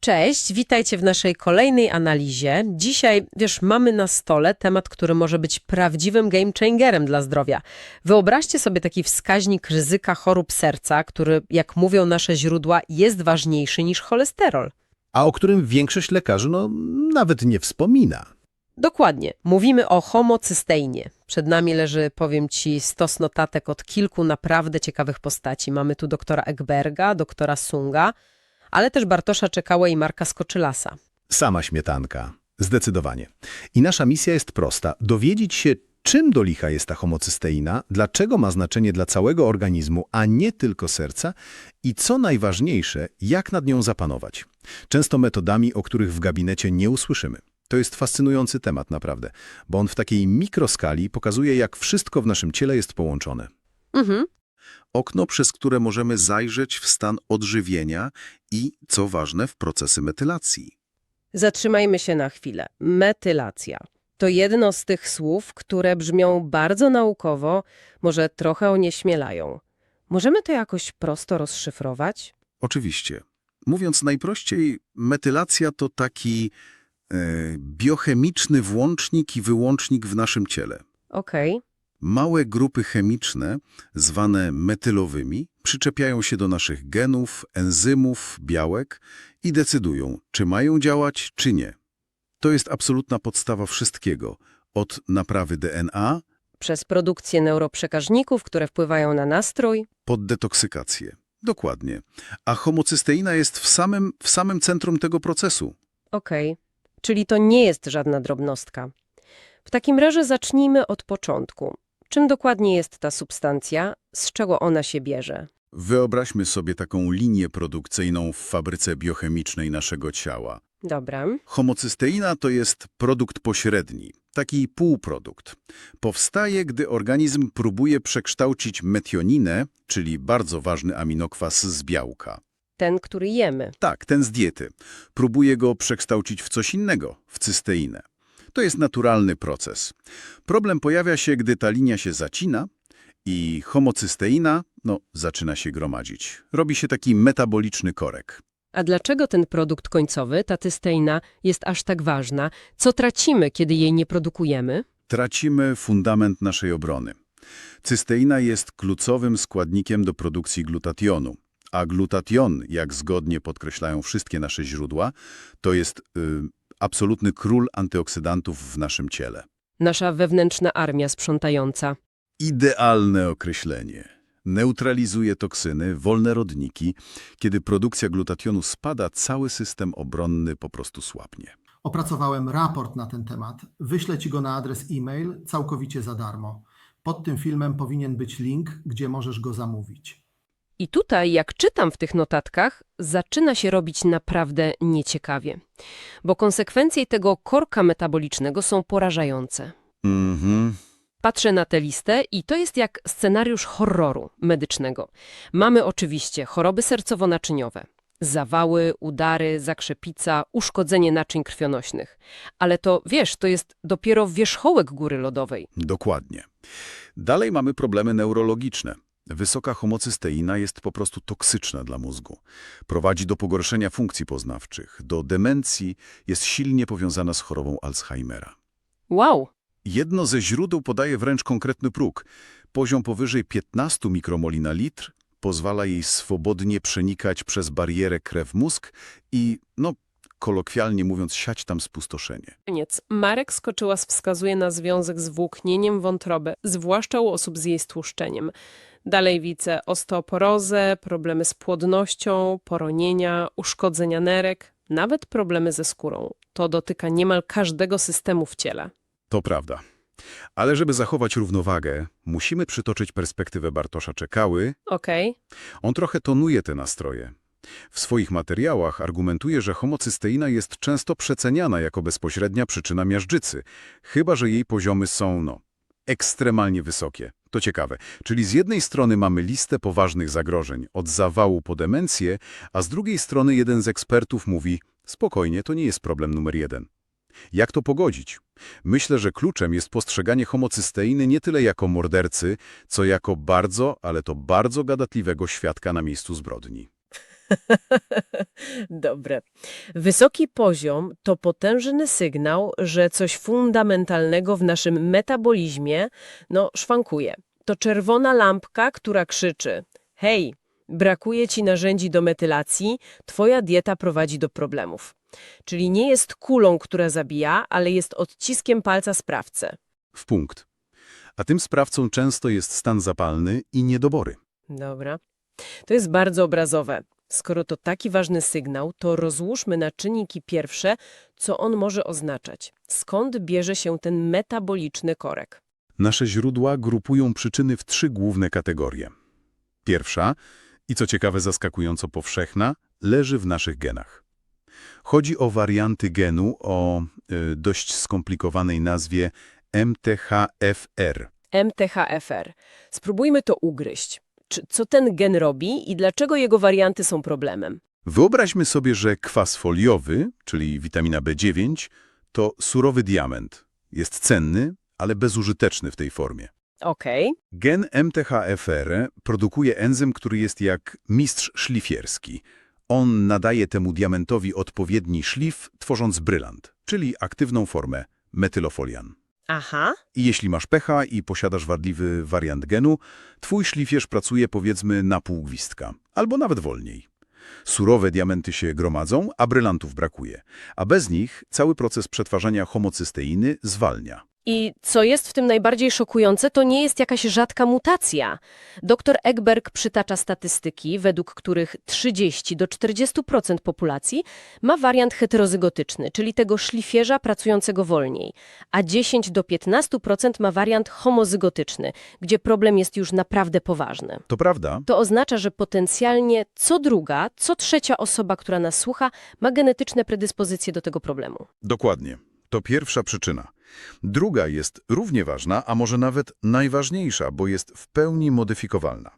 Cześć, witajcie w naszej kolejnej analizie. Dzisiaj, wiesz, mamy na stole temat, który może być prawdziwym game changerem dla zdrowia. Wyobraźcie sobie taki wskaźnik ryzyka chorób serca, który, jak mówią nasze źródła, jest ważniejszy niż cholesterol. a o którym większość lekarzy no, nawet nie wspomina. Dokładnie, mówimy o homocysteinie. Przed nami leży, powiem ci, stos notatek od kilku naprawdę ciekawych postaci. Mamy tu doktora Egberga, doktora Sunga, ale też Bartosza Czekałę i Marka Skoczylasa. Sama śmietanka. Zdecydowanie. I nasza misja jest prosta. Dowiedzieć się, czym do licha jest ta homocysteina, dlaczego ma znaczenie dla całego organizmu, a nie tylko serca i co najważniejsze, jak nad nią zapanować. Często metodami, o których w gabinecie nie usłyszymy. To jest fascynujący temat naprawdę, bo on w takiej mikroskali pokazuje, jak wszystko w naszym ciele jest połączone. Mhm. Okno, przez które możemy zajrzeć w stan odżywienia i, co ważne, w procesy metylacji. Zatrzymajmy się na chwilę. Metylacja. To jedno z tych słów, które brzmią bardzo naukowo, może trochę onieśmielają. Możemy to jakoś prosto rozszyfrować? Oczywiście. Mówiąc najprościej, metylacja to taki e, biochemiczny włącznik i wyłącznik w naszym ciele. Okej. Małe grupy chemiczne, zwane metylowymi, przyczepiają się do naszych genów, enzymów, białek i decydują, czy mają działać, czy nie. To jest absolutna podstawa wszystkiego, od naprawy DNA Przez produkcję neuroprzekaźników, które wpływają na nastrój. pod detoksykację. Dokładnie. A homocysteina jest w samym, w samym centrum tego procesu. Okej. Czyli to nie jest żadna drobnostka. W takim razie zacznijmy od początku. Czym dokładnie jest ta substancja? Z czego ona się bierze? Wyobraźmy sobie taką linię produkcyjną w fabryce biochemicznej naszego ciała. Dobra. Homocysteina to jest produkt pośredni, taki półprodukt. Powstaje, gdy organizm próbuje przekształcić metioninę, czyli bardzo ważny aminokwas z białka. Ten, który jemy. Tak, ten z diety. Próbuje go przekształcić w coś innego, w cysteinę. To jest naturalny proces. Problem pojawia się, gdy ta linia się zacina i homocysteina no, zaczyna się gromadzić. Robi się taki metaboliczny korek. A dlaczego ten produkt końcowy, ta cysteina, jest aż tak ważna? Co tracimy, kiedy jej nie produkujemy? Tracimy fundament naszej obrony. Cysteina jest kluczowym składnikiem do produkcji glutationu, a glutation, jak zgodnie podkreślają wszystkie nasze źródła, to jest y, absolutny król antyoksydantów w naszym ciele. Nasza wewnętrzna armia sprzątająca. Idealne określenie. Neutralizuje toksyny, wolne rodniki. Kiedy produkcja glutationu spada, cały system obronny po prostu słabnie. Opracowałem raport na ten temat. Wyślę Ci go na adres e-mail całkowicie za darmo. Pod tym filmem powinien być link, gdzie możesz go zamówić. I tutaj, jak czytam w tych notatkach, zaczyna się robić naprawdę nieciekawie. Bo konsekwencje tego korka metabolicznego są porażające. Mhm. Patrzę na tę listę i to jest jak scenariusz horroru medycznego. Mamy oczywiście choroby sercowo-naczyniowe, zawały, udary, zakrzepica, uszkodzenie naczyń krwionośnych. Ale to, wiesz, to jest dopiero wierzchołek góry lodowej. Dokładnie. Dalej mamy problemy neurologiczne. Wysoka homocysteina jest po prostu toksyczna dla mózgu. Prowadzi do pogorszenia funkcji poznawczych, do demencji, jest silnie powiązana z chorobą Alzheimera. Wow! Jedno ze źródeł podaje wręcz konkretny próg. Poziom powyżej 15 mikromoli na litr pozwala jej swobodnie przenikać przez barierę krew-mózg i, no, kolokwialnie mówiąc, siać tam spustoszenie. Koniec. Marek Skoczyłas wskazuje na związek z włóknieniem wątroby, zwłaszcza u osób z jej stłuszczeniem. Dalej widzę osteoporozę, problemy z płodnością, poronienia, uszkodzenia nerek, nawet problemy ze skórą. To dotyka niemal każdego systemu w ciele. To prawda. Ale żeby zachować równowagę, musimy przytoczyć perspektywę Bartosza Czekały. Okej, On trochę tonuje te nastroje. W swoich materiałach argumentuje, że homocysteina jest często przeceniana jako bezpośrednia przyczyna miażdżycy, chyba że jej poziomy są, no, ekstremalnie wysokie. To ciekawe. Czyli z jednej strony mamy listę poważnych zagrożeń, od zawału po demencję, a z drugiej strony jeden z ekspertów mówi, spokojnie, to nie jest problem numer jeden. Jak to pogodzić? Myślę, że kluczem jest postrzeganie homocysteiny nie tyle jako mordercy, co jako bardzo, ale to bardzo gadatliwego świadka na miejscu zbrodni. Dobre. Wysoki poziom to potężny sygnał, że coś fundamentalnego w naszym metabolizmie, no, szwankuje. To czerwona lampka, która krzyczy: Hej, brakuje ci narzędzi do metylacji, twoja dieta prowadzi do problemów. Czyli nie jest kulą, która zabija, ale jest odciskiem palca sprawcy. W punkt. A tym sprawcą często jest stan zapalny i niedobory. Dobra. To jest bardzo obrazowe. Skoro to taki ważny sygnał, to rozłóżmy na czynniki pierwsze, co on może oznaczać. Skąd bierze się ten metaboliczny korek? Nasze źródła grupują przyczyny w trzy główne kategorie. Pierwsza, i co ciekawe zaskakująco powszechna, leży w naszych genach. Chodzi o warianty genu o y, dość skomplikowanej nazwie MTHFR. MTHFR. Spróbujmy to ugryźć. Co ten gen robi i dlaczego jego warianty są problemem? Wyobraźmy sobie, że kwas foliowy, czyli witamina B9, to surowy diament. Jest cenny, ale bezużyteczny w tej formie. Okej, Gen MTHFR produkuje enzym, który jest jak mistrz szlifierski. On nadaje temu diamentowi odpowiedni szlif, tworząc brylant, czyli aktywną formę metylofolian. Aha, I jeśli masz pecha i posiadasz wadliwy wariant genu, twój szlifierz pracuje powiedzmy na pół gwizdka, albo nawet wolniej. Surowe diamenty się gromadzą, a brylantów brakuje, a bez nich cały proces przetwarzania homocysteiny zwalnia. I co jest w tym najbardziej szokujące, to nie jest jakaś rzadka mutacja. Dr Egberg przytacza statystyki, według których 30 do 40% populacji ma wariant heterozygotyczny, czyli tego szlifierza pracującego wolniej, a 10 do 15% ma wariant homozygotyczny, gdzie problem jest już naprawdę poważny. To prawda, To oznacza, że potencjalnie co druga, co trzecia osoba, która nas słucha, ma genetyczne predyspozycje do tego problemu. Dokładnie. To pierwsza przyczyna. Druga jest równie ważna, a może nawet najważniejsza, bo jest w pełni modyfikowalna.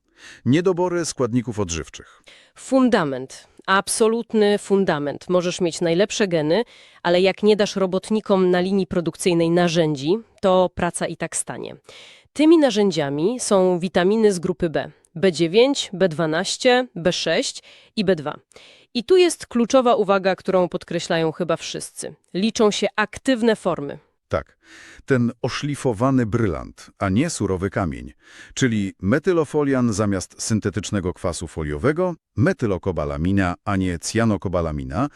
Niedobory składników odżywczych. Fundament. Absolutny fundament. Możesz mieć najlepsze geny, ale jak nie dasz robotnikom na linii produkcyjnej narzędzi, to praca i tak stanie. Tymi narzędziami są witaminy z grupy B. B9, B12, B6 i B2. I tu jest kluczowa uwaga, którą podkreślają chyba wszyscy. Liczą się aktywne formy. Tak, ten oszlifowany brylant, a nie surowy kamień, czyli metylofolian zamiast syntetycznego kwasu foliowego, metylokobalamina, a nie cyanokobalamina,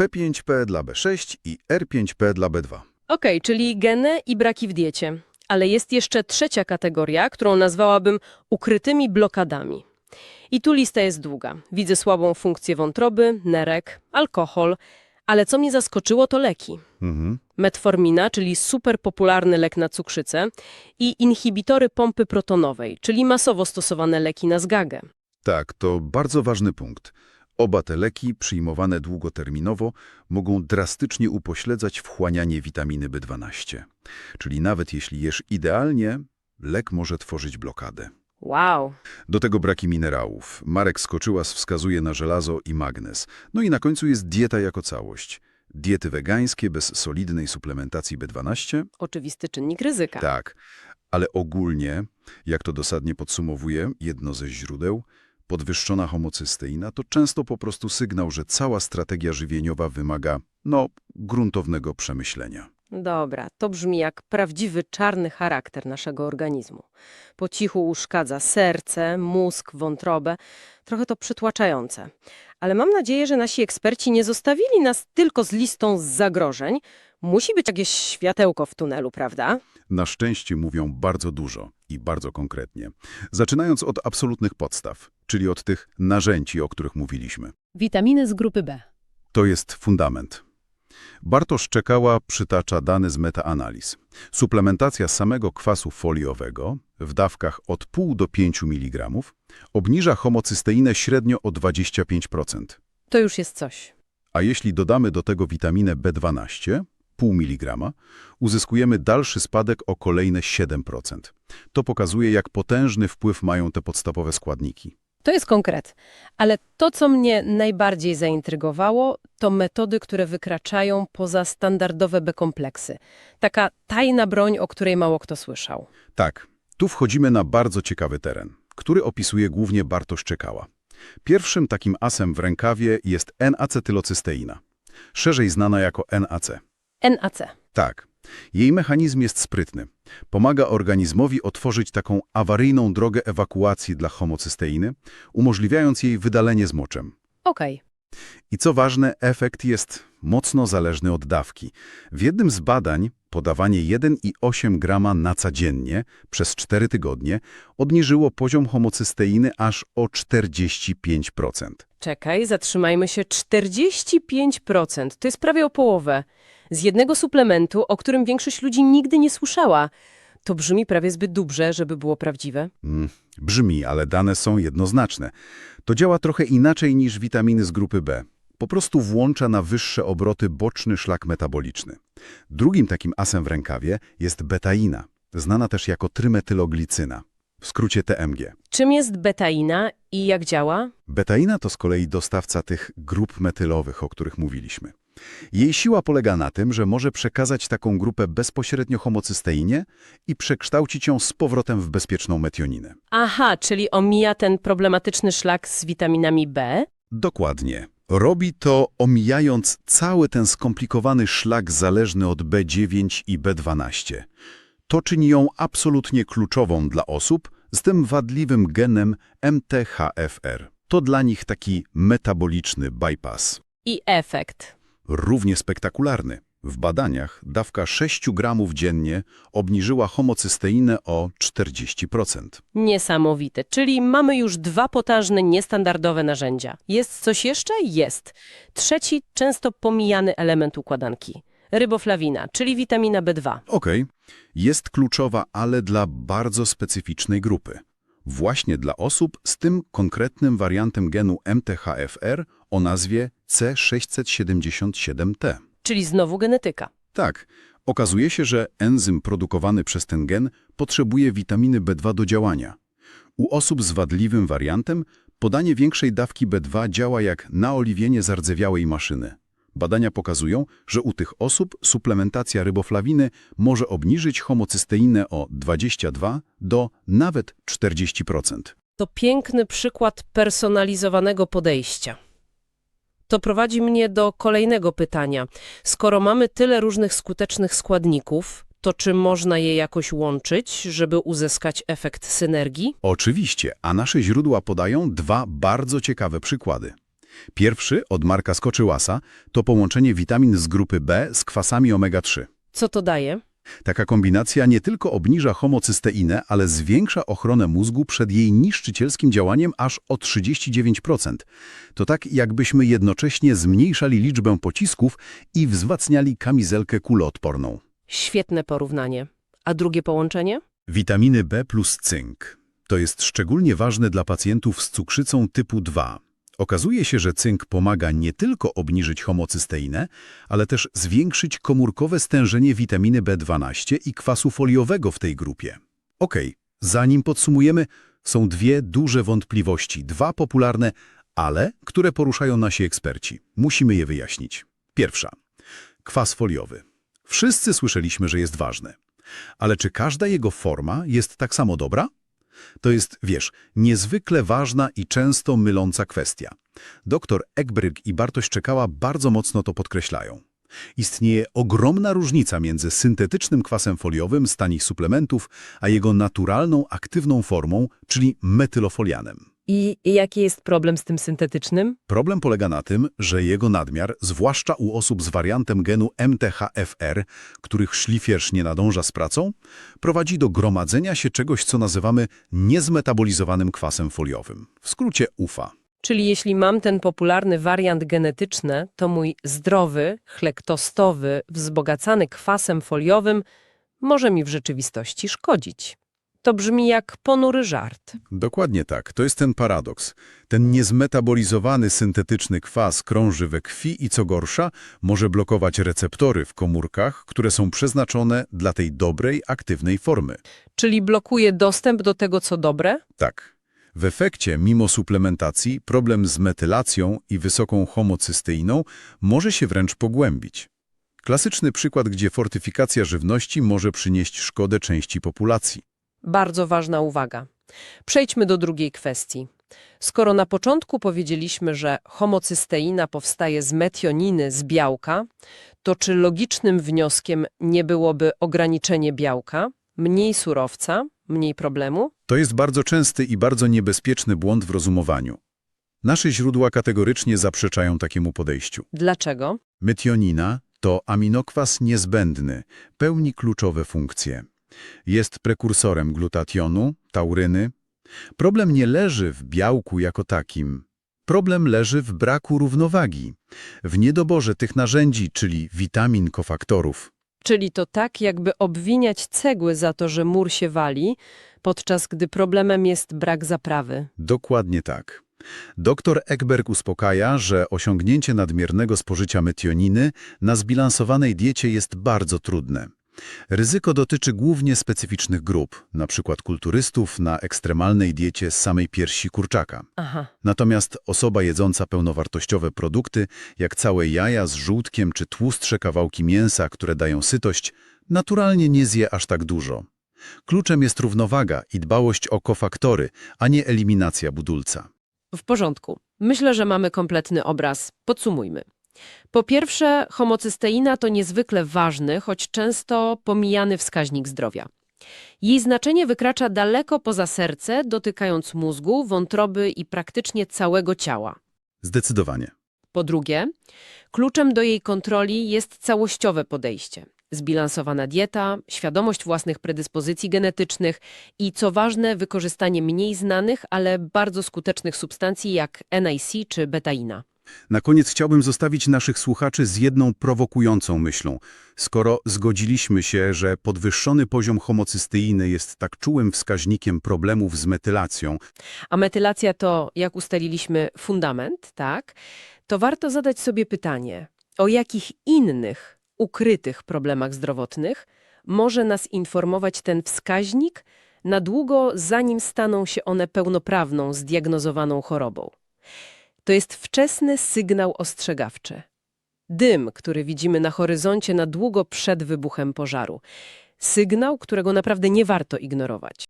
P5P dla B6 i R5P dla B2. Okej, czyli geny i braki w diecie. Ale jest jeszcze trzecia kategoria, którą nazwałabym ukrytymi blokadami. I tu lista jest długa. Widzę słabą funkcję wątroby, nerek, alkohol, ale co mnie zaskoczyło to leki. Mhm. Metformina, czyli super popularny lek na cukrzycę i inhibitory pompy protonowej, czyli masowo stosowane leki na zgagę. Tak, to bardzo ważny punkt. Oba te leki, przyjmowane długoterminowo, mogą drastycznie upośledzać wchłanianie witaminy B12. Czyli nawet jeśli jesz idealnie, lek może tworzyć blokadę. Wow, Do tego braki minerałów. Marek Skoczyłas wskazuje na żelazo i magnez. No i na końcu jest dieta jako całość. Diety wegańskie bez solidnej suplementacji B12? oczywisty czynnik ryzyka. Tak, ale ogólnie, jak to dosadnie podsumowuje jedno ze źródeł, podwyższona homocysteina to często po prostu sygnał, że cała strategia żywieniowa wymaga, no, gruntownego przemyślenia. Dobra, to brzmi jak prawdziwy czarny charakter naszego organizmu. Po cichu uszkadza serce, mózg, wątrobę. Trochę to przytłaczające. Ale mam nadzieję, że nasi eksperci nie zostawili nas tylko z listą z zagrożeń. Musi być jakieś światełko w tunelu, prawda? Na szczęście mówią bardzo dużo i bardzo konkretnie. Zaczynając od absolutnych podstaw, czyli od tych narzędzi, o których mówiliśmy. Witaminy z grupy B. To jest fundament. Bartosz Czekała przytacza dane z metaanaliz. Suplementacja samego kwasu foliowego w dawkach od 0,5 do 5 mg obniża homocysteinę średnio o 25%. To już jest coś. A jeśli dodamy do tego witaminę B12, 0,5 mg, uzyskujemy dalszy spadek o kolejne 7%. To pokazuje, jak potężny wpływ mają te podstawowe składniki. To jest konkret. Ale to, co mnie najbardziej zaintrygowało, to metody, które wykraczają poza standardowe B-kompleksy. Taka tajna broń, o której mało kto słyszał. Tak, tu wchodzimy na bardzo ciekawy teren, który opisuje głównie Bartosz Czekała. Pierwszym takim asem w rękawie jest N-acetylocysteina, szerzej znana jako NAC. NAC. Tak, jej mechanizm jest sprytny. Pomaga organizmowi otworzyć taką awaryjną drogę ewakuacji dla homocysteiny, umożliwiając jej wydalenie z moczem. Okej. I co ważne, efekt jest mocno zależny od dawki. W jednym z badań podawanie 1,8 grama naca dziennie przez 4 tygodnie obniżyło poziom homocysteiny aż o 45%. Czekaj, zatrzymajmy się. 45%. To jest prawie o połowę. Z jednego suplementu, o którym większość ludzi nigdy nie słyszała. To brzmi prawie zbyt dobrze, żeby było prawdziwe. Mm, brzmi, ale dane są jednoznaczne. To działa trochę inaczej niż witaminy z grupy B. Po prostu włącza na wyższe obroty boczny szlak metaboliczny. Drugim takim asem w rękawie jest betaina, znana też jako trymetyloglicyna, w skrócie TMG. Czym jest betaina i jak działa? Betaina to z kolei dostawca tych grup metylowych, o których mówiliśmy. Jej siła polega na tym, że może przekazać taką grupę bezpośrednio homocysteinie i przekształcić ją z powrotem w bezpieczną metioninę. Aha, czyli omija ten problematyczny szlak z witaminami B? Dokładnie. Robi to omijając cały ten skomplikowany szlak zależny od B9 i B12. To czyni ją absolutnie kluczową dla osób z tym wadliwym genem MTHFR. To dla nich taki metaboliczny bypass. I efekt. Równie spektakularny. W badaniach dawka 6 gramów dziennie obniżyła homocysteinę o 40%. Niesamowite. Czyli mamy już dwa potężne, niestandardowe narzędzia. Jest coś jeszcze? Jest. Trzeci, często pomijany element układanki. Ryboflawina, czyli witamina B2. Okej, jest kluczowa, ale dla bardzo specyficznej grupy. Właśnie dla osób z tym konkretnym wariantem genu MTHFR o nazwie C677T. Czyli znowu genetyka. Tak, okazuje się, że enzym produkowany przez ten gen potrzebuje witaminy B2 do działania. U osób z wadliwym wariantem podanie większej dawki B2 działa jak naoliwienie zardzewiałej maszyny. Badania pokazują, że u tych osób suplementacja ryboflawiny może obniżyć homocysteinę o 22 do nawet 40%. To piękny przykład personalizowanego podejścia. To prowadzi mnie do kolejnego pytania. Skoro mamy tyle różnych skutecznych składników, to czy można je jakoś łączyć, żeby uzyskać efekt synergii? Oczywiście, a nasze źródła podają dwa bardzo ciekawe przykłady. Pierwszy, od Marka Skoczyłasa, to połączenie witamin z grupy B z kwasami omega-3. Co to daje? Taka kombinacja nie tylko obniża homocysteinę, ale zwiększa ochronę mózgu przed jej niszczycielskim działaniem aż o 39%. To tak, jakbyśmy jednocześnie zmniejszali liczbę pocisków i wzmacniali kamizelkę kuloodporną. Świetne porównanie. A drugie połączenie? Witaminy B plus cynk. To jest szczególnie ważne dla pacjentów z cukrzycą typu 2. Okazuje się, że cynk pomaga nie tylko obniżyć homocysteinę, ale też zwiększyć komórkowe stężenie witaminy B12 i kwasu foliowego w tej grupie. Okej, zanim podsumujemy, są dwie duże wątpliwości, dwa popularne, ale które poruszają nasi eksperci. Musimy je wyjaśnić. Pierwsza. Kwas foliowy. Wszyscy słyszeliśmy, że jest ważny. Ale czy każda jego forma jest tak samo dobra? To jest, wiesz, niezwykle ważna i często myląca kwestia. Doktor Ekberg i Bartoś Czekała bardzo mocno to podkreślają. Istnieje ogromna różnica między syntetycznym kwasem foliowym z tanich suplementów, a jego naturalną, aktywną formą, czyli metylofolianem. I jaki jest problem z tym syntetycznym? Problem polega na tym, że jego nadmiar, zwłaszcza u osób z wariantem genu MTHFR, których szlifierz nie nadąża z pracą, prowadzi do gromadzenia się czegoś, co nazywamy niezmetabolizowanym kwasem foliowym, w skrócie UFA. Czyli jeśli mam ten popularny wariant genetyczny, to mój zdrowy, chlektostowy, wzbogacany kwasem foliowym może mi w rzeczywistości szkodzić. To brzmi jak ponury żart. Dokładnie tak, to jest ten paradoks. Ten niezmetabolizowany syntetyczny kwas krąży we krwi i co gorsza, może blokować receptory w komórkach, które są przeznaczone dla tej dobrej, aktywnej formy. Czyli blokuje dostęp do tego, co dobre? Tak. W efekcie, mimo suplementacji, problem z metylacją i wysoką homocysteiną może się wręcz pogłębić. Klasyczny przykład, gdzie fortyfikacja żywności może przynieść szkodę części populacji. Bardzo ważna uwaga. Przejdźmy do drugiej kwestii. Skoro na początku powiedzieliśmy, że homocysteina powstaje z metioniny, z białka, to czy logicznym wnioskiem nie byłoby ograniczenie białka, mniej surowca, mniej problemu? To jest bardzo częsty i bardzo niebezpieczny błąd w rozumowaniu. Nasze źródła kategorycznie zaprzeczają takiemu podejściu. Dlaczego? Metionina to aminokwas niezbędny, pełni kluczowe funkcje. Jest prekursorem glutationu, tauryny. Problem nie leży w białku jako takim. Problem leży w braku równowagi, w niedoborze tych narzędzi, czyli witamin, kofaktorów. Czyli to tak, jakby obwiniać cegły za to, że mur się wali, podczas gdy problemem jest brak zaprawy. Dokładnie tak. Dr Ekberg uspokaja, że osiągnięcie nadmiernego spożycia metioniny na zbilansowanej diecie jest bardzo trudne. Ryzyko dotyczy głównie specyficznych grup, np. kulturystów na ekstremalnej diecie z samej piersi kurczaka. Aha. Natomiast osoba jedząca pełnowartościowe produkty, jak całe jaja z żółtkiem czy tłustsze kawałki mięsa, które dają sytość, naturalnie nie zje aż tak dużo. Kluczem jest równowaga i dbałość o kofaktory, a nie eliminacja budulca. W porządku. Myślę, że mamy kompletny obraz. Podsumujmy. Po pierwsze, homocysteina to niezwykle ważny, choć często pomijany wskaźnik zdrowia. Jej znaczenie wykracza daleko poza serce, dotykając mózgu, wątroby i praktycznie całego ciała. Zdecydowanie. Po drugie, kluczem do jej kontroli jest całościowe podejście. Zbilansowana dieta, świadomość własnych predyspozycji genetycznych i, co ważne, wykorzystanie mniej znanych, ale bardzo skutecznych substancji jak NIC czy betaina. Na koniec chciałbym zostawić naszych słuchaczy z jedną prowokującą myślą. Skoro zgodziliśmy się, że podwyższony poziom homocysteiny jest tak czułym wskaźnikiem problemów z metylacją, A metylacja to, jak ustaliliśmy, fundament, tak? To warto zadać sobie pytanie, o jakich innych, ukrytych problemach zdrowotnych może nas informować ten wskaźnik na długo, zanim staną się one pełnoprawną, zdiagnozowaną chorobą. To jest wczesny sygnał ostrzegawczy. Dym, który widzimy na horyzoncie na długo przed wybuchem pożaru. Sygnał, którego naprawdę nie warto ignorować.